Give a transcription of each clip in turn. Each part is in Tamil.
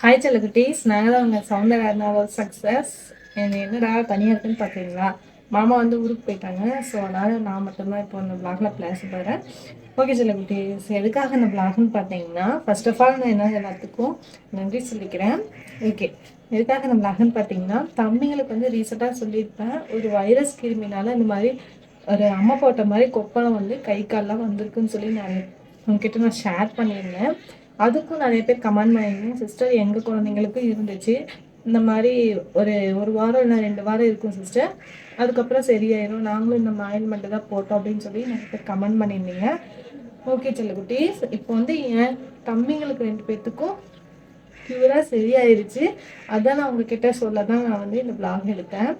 ஹாய் செல்லகுட்டீஸ் நாங்கள் தான் உங்கள் சவுந்தர சக்ஸஸ் என்னடா தனியாக இருக்குன்னு பார்க்குறீங்களா மாமா வந்து ஊருக்கு போயிட்டாங்க. ஸோ அதனால் நான் மட்டும்தான் இப்போ இந்த பிளாகில் பேச போகிறேன் ஓகே செல்லகுட்டீஸ் எதுக்காக இந்த பிளாக்னு பார்த்தீங்கன்னா ஃபர்ஸ்ட் ஆஃப் ஆல் நான் என்ன எல்லாத்துக்கும் நன்றி சொல்லிக்கிறேன். ஓகே எதுக்காக இந்த பிளாக்னு பார்த்தீங்கன்னா தம்பிங்களுக்கு வந்து ரீசெண்டாக சொல்லியிருப்பேன். ஒரு வைரஸ் கிருமினால இந்த மாதிரி ஒரு அம்மா போட்ட மாதிரி கொப்பளம் வந்து கை கால்லாம் வந்திருக்குன்னு சொல்லி நான் உங்ககிட்ட நான் ஷேர் பண்ணியிருந்தேன். அதுக்கும் நிறைய பேர் கமெண்ட் பண்ணியிருந்தேன் சிஸ்டர் எங்கள் குழந்தைங்களுக்கும் இருந்துச்சு. இந்த மாதிரி ஒரு ஒரு வாரம் இல்லை ரெண்டு வாரம் இருக்கும் சிஸ்டர் அதுக்கப்புறம் சரியாயிடும் நாங்களும் இந்த ஆயில்மெண்ட்டு தான் போட்டோம் அப்படின்னு சொல்லி நிறைய பேர் கமெண்ட் பண்ணியிருந்தீங்க. ஓகே செல்லக்குட்டீஸ். இப்போ வந்து என் தம்பிங்களுக்கு ரெண்டு பேர்த்துக்கும் க்யூராக சரியாயிருச்சு. அதான் நான் உங்ககிட்ட சொல்ல தான் நான் வந்து இந்த பிளாக் எடுத்தேன்.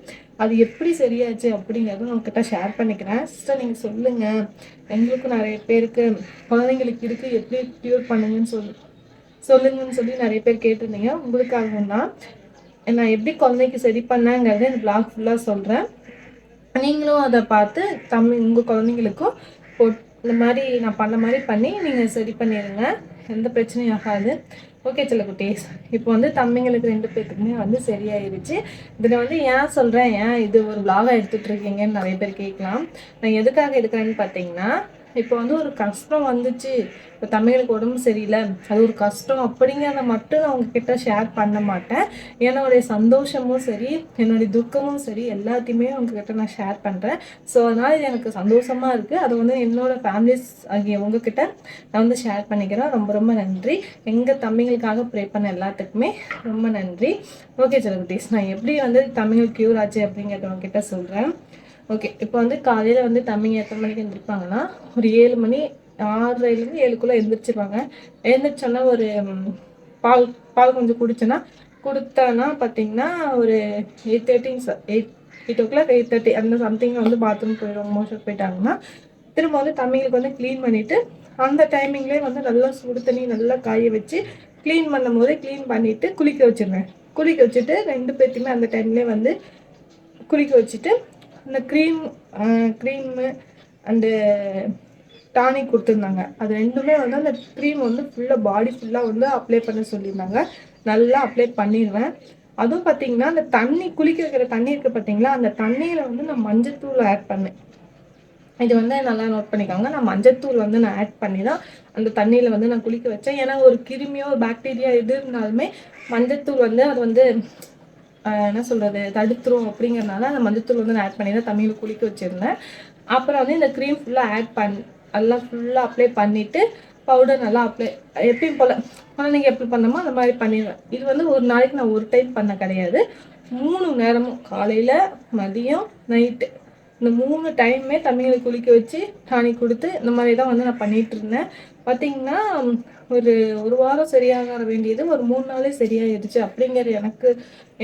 அது எப்படி சரியாச்சு அப்படிங்கிறத நான் உங்ககிட்ட ஷேர் பண்ணிக்கிறேன். சிஸ்டர் நீங்கள் சொல்லுங்கள் எங்களுக்கும் நிறைய பேருக்கு குழந்தைங்களுக்கு இருக்குது எப்படி க்யூர் பண்ணுங்கன்னு சொல் சொல்லுங்கன்னு சொல்லி நிறைய பேர் கேட்டிருந்தீங்க. உங்களுக்காக தான். நான் எப்படி குழந்தைக்கு சரி பண்ணேங்கிறத இந்த பிளாக் ஃபுல்லாக சொல்கிறேன் நீங்களும் அதை பார்த்து தமிழ் உங்கள் குழந்தைங்களுக்கும் போட் இந்த மாதிரி நான் பண்ண மாதிரி பண்ணி நீங்கள் சரி பண்ணிடுங்க எந்த பிரச்சனையும் ஆகாது. ஓகே சில குட்டீஸ் இப்போ வந்து தம்பிங்களுக்கு ரெண்டு பேர்த்துக்குமே வந்து சரியாயிருச்சு. இதில் வந்து ஏன் சொல்கிறேன் ஏன் இது ஒரு விலாகாக எடுத்துகிட்டு இருக்கீங்கன்னு நிறைய பேர் கேட்கலாம். நான் எதுக்காக எடுக்கிறேன்னு பார்த்தீங்கன்னா இப்போ வந்து ஒரு கஷ்டம் வந்துச்சு. இப்போ தமிழுக்கு உடம்பு சரியில்லை. அது ஒரு கஷ்டம் அப்படிங்கிறத மட்டும் நான் உங்ககிட்ட ஷேர் பண்ண மாட்டேன். என்னுடைய சந்தோஷமும் சரி என்னுடைய துக்கமும் சரி எல்லாத்தையுமே உங்ககிட்ட நான் ஷேர் பண்ணுறேன் ஸோ அதனால் இது எனக்கு சந்தோஷமாக இருக்குது அது வந்து என்னோடய ஃபேமிலிஸ் ஆகிய உங்ககிட்ட நான் வந்து ஷேர் பண்ணிக்கிறேன். ரொம்ப ரொம்ப நன்றி. எங்கள் தம்பிங்களுக்காக ப்ரே பண்ண எல்லாத்துக்குமே ரொம்ப நன்றி. ஓகே செலகுட்டீஸ் நான் எப்படி வந்து தமிழ் க்யூர் ஆச்சு அப்படிங்கிறத உங்ககிட்ட சொல்கிறேன் ஓகே இப்போ வந்து காலையில் வந்து தம்பிங்க எத்தனை மணிக்கு எழுந்திருப்பாங்கன்னா ஒரு ஏழு மணி ஆறரைலேருந்து ஏழுக்குள்ளே எழுந்திரிச்சிருவாங்க எழுந்திரிச்சோன்னா ஒரு பால் பால் கொஞ்சம் குடிச்சோன்னா கொடுத்தோன்னா பார்த்தீங்கன்னா ஒரு eight thirty eight eight o'clock eight thirty அந்த சம்திங் வந்து பாத்ரூம் போயிடுவாங்க மோஷன் போயிட்டாங்கன்னா திரும்ப வந்து தம்பிங்களுக்கு வந்து க்ளீன் பண்ணிவிட்டு அந்த டைமிங்லேயே வந்து நல்லா சுடு தண்ணி நல்லா காய வச்சு க்ளீன் பண்ணும் போதே க்ளீன் பண்ணிவிட்டு குளிக்க வச்சுருவேன் குளிக்க வச்சுட்டு ரெண்டு பேர்த்தையுமே அந்த டைம்லேயே வந்து குளிக்க வச்சுட்டு இந்த க்ரீம் க்ரீமு அண்டு டானிக் கொடுத்துருந்தாங்க. அது ரெண்டுமே வந்து அந்த க்ரீம் வந்து ஃபுல்லாக பாடி ஃபுல்லாக வந்து அப்ளை பண்ண சொல்லியிருந்தாங்க. நல்லா அப்ளை பண்ணிடுவேன் அதுவும் பார்த்தீங்கன்னா அந்த தண்ணி குளிக்க வைக்கிற தண்ணி இருக்குது பார்த்தீங்களா அந்த தண்ணியில் வந்து நான் மஞ்சத்தூள் ஆட் பண்ணேன். இது வந்து நல்லா நோட் பண்ணிக்கோங்க. நான் மஞ்சத்தூள் வந்து நான் ஆட் பண்ணி தான் அந்த தண்ணியில் வந்து நான் குளிக்க வச்சேன். ஏன்னா ஒரு கிருமியோ ஒரு பாக்டீரியா எது இருந்தாலுமே மஞ்சத்தூள் வந்து அது வந்து என்ன சொல்கிறது தடுத்துரும் அப்படிங்கிறனால அந்த மஞ்சத்தூள் வந்து நான் ஆட் பண்ணி தான் தமிழில் குளிக்க வச்சுருந்தேன். அப்புறம் வந்து இந்த க்ரீம் ஃபுல்லாக ஆட் பண் எல்லாம் ஃபுல்லாக அப்ளை பண்ணிவிட்டு பவுடர் நல்லா அப்ளை எப்பயும் போல் குழந்தைங்க எப்படி பண்ணமோ அந்த மாதிரி பண்ணிடுவேன். இது வந்து ஒரு நாளைக்கு நான் ஒரு டைம் பண்ண கிடையாது. மூணு நேரமும் காலையில் மதியம் நைட்டு இந்த மூணு டைமே தம்பிங்களை குளிக்க வச்சு டானிக் கொடுத்து இந்த மாதிரி தான் வந்து நான் பண்ணிகிட்டு இருந்தேன். பார்த்தீங்கன்னா ஒரு ஒரு வாரம் சரியாக வேண்டியது ஒரு மூணு நாளே சரியாயிருச்சு. அப்படிங்கிற எனக்கு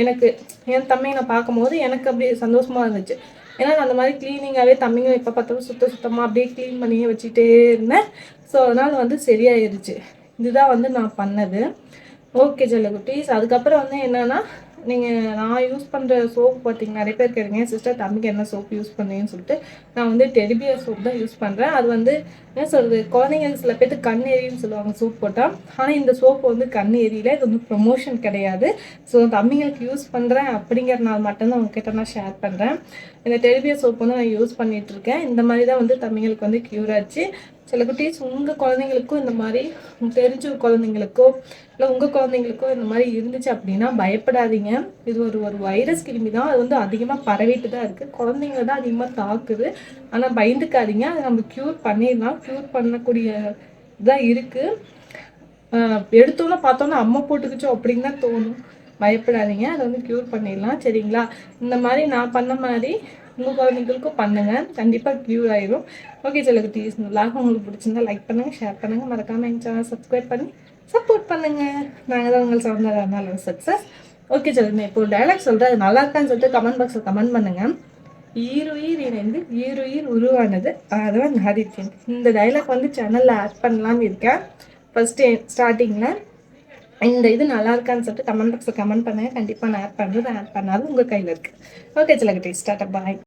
எனக்கு என் தம்பியை நான் பார்க்கும்போது எனக்கு அப்படியே சந்தோஷமாக இருந்துச்சு. ஏன்னா நான் அந்த மாதிரி க்ளீனிங்காகவே தம்பிங்க எப்போ பார்த்தாலும் சுத்த சுத்தமாக அப்படியே க்ளீன் பண்ணியே வச்சுட்டே இருந்தேன். ஸோ அதனால் வந்து சரியாயிருச்சு. இதுதான் வந்து நான் பண்ணது. ஓகே ஜல்லகுட்டீஸ் அதுக்கப்புறம் வந்து என்னென்னா நீங்கள் நான் யூஸ் பண்ணுற சோப் பார்த்தீங்கன்னா நிறைய பேர் கேட்குறீங்க சிஸ்டர் தம்பிக்கு என்ன சோப் யூஸ் பண்ணீங்கன்னு சொல்லிட்டு. நான் வந்து டெரிபியா சோப் தான் யூஸ் பண்ணுறேன் அது வந்து என்ன சொல்கிறது குழந்தைங்களுக்கு சில பேர்த்து கண் எரின்னு சொல்லுவாங்க சோப் போட்டால் ஆனால் இந்த சோப்பு வந்து கண் எரியல இது வந்து ப்ரொமோஷன் கிடையாது. ஸோ தம்பிங்களுக்கு யூஸ் பண்ணுறேன் அப்படிங்கிறனால மட்டும்தான் உங்ககிட்ட நான் ஷேர் பண்ணுறேன் இந்த டெரிபியா சோப் வந்து நான் யூஸ் பண்ணிகிட்ருக்கேன் இந்த மாதிரி தான் வந்து தம்பிங்களுக்கு வந்து க்யூர் ஆச்சு. சில குட்டீஸ் உங்கள் குழந்தைங்களுக்கும் இந்த மாதிரி தெரிஞ்ச குழந்தைங்களுக்கோ இல்லை உங்கள் குழந்தைங்களுக்கோ இந்த மாதிரி இருந்துச்சு அப்படின்னா பயப்படாதீங்க. இது ஒரு ஒரு வைரஸ் கிருமி தான். அது வந்து அதிகமாக பரவிட்டு தான் இருக்குது குழந்தைங்க தான் அதிகமாக தாக்குது. ஆனால் பயந்துக்காதீங்க. அதை நம்ம க்யூர் பண்ணிடலாம். க்யூர் பண்ணக்கூடிய இதாக இருக்குது எடுத்தோன்னே பார்த்தோன்னே அம்மா போட்டுக்கிச்சோ அப்படின்னு தான் தோணும். பயப்படாதீங்க. அதை வந்து க்யூர் பண்ணிடலாம். சரிங்களா? இந்த மாதிரி நான் பண்ண மாதிரி உங்கள் குழந்தைங்களுக்கும் பண்ணுங்கள் கண்டிப்பாக க்யூர் ஆயிரும். ஓகே சில இந்த விளாக் உங்களுக்கு பிடிச்சிருந்தா லைக் பண்ணுங்கள் ஷேர் பண்ணுங்கள் மறக்காமல் எங்கள் சேனல் சப்ஸ்கிரைப் பண்ணி சப்போர்ட் பண்ணுங்கள் நாங்கள் தான் உங்கள் இருந்தாலும் சக்ஸஸ் ஓகே சொல்லுங்க இப்போ டைலாக் சொல்கிறேன் அது நல்லா இருக்கான்னு சொல்லிட்டு கமெண்ட் பாக்ஸில் கமெண்ட் பண்ணுங்கள் ஈருயிர் இணைந்து ஈருயிர் உருவானது அதுதான் ஆதித்யன். இந்த டைலாக் வந்து சேனலில் ஆட் பண்ணலான்னு இருக்கேன். ஃபஸ்ட்டு ஸ்டார்டிங்கில் இந்த இது நல்லா இருக்கான்னு சொல்லிட்டு கமெண்ட் பாக்ஸில் கமெண்ட் பண்ணுங்கள் கண்டிப்பாக நான் ஆட் பண்ணுறது ஆட் பண்ணாலும் உங்கள் கையில் இருக்குது ஓகே சில டேஸ்ட் ஸ்டார்ட் பாய்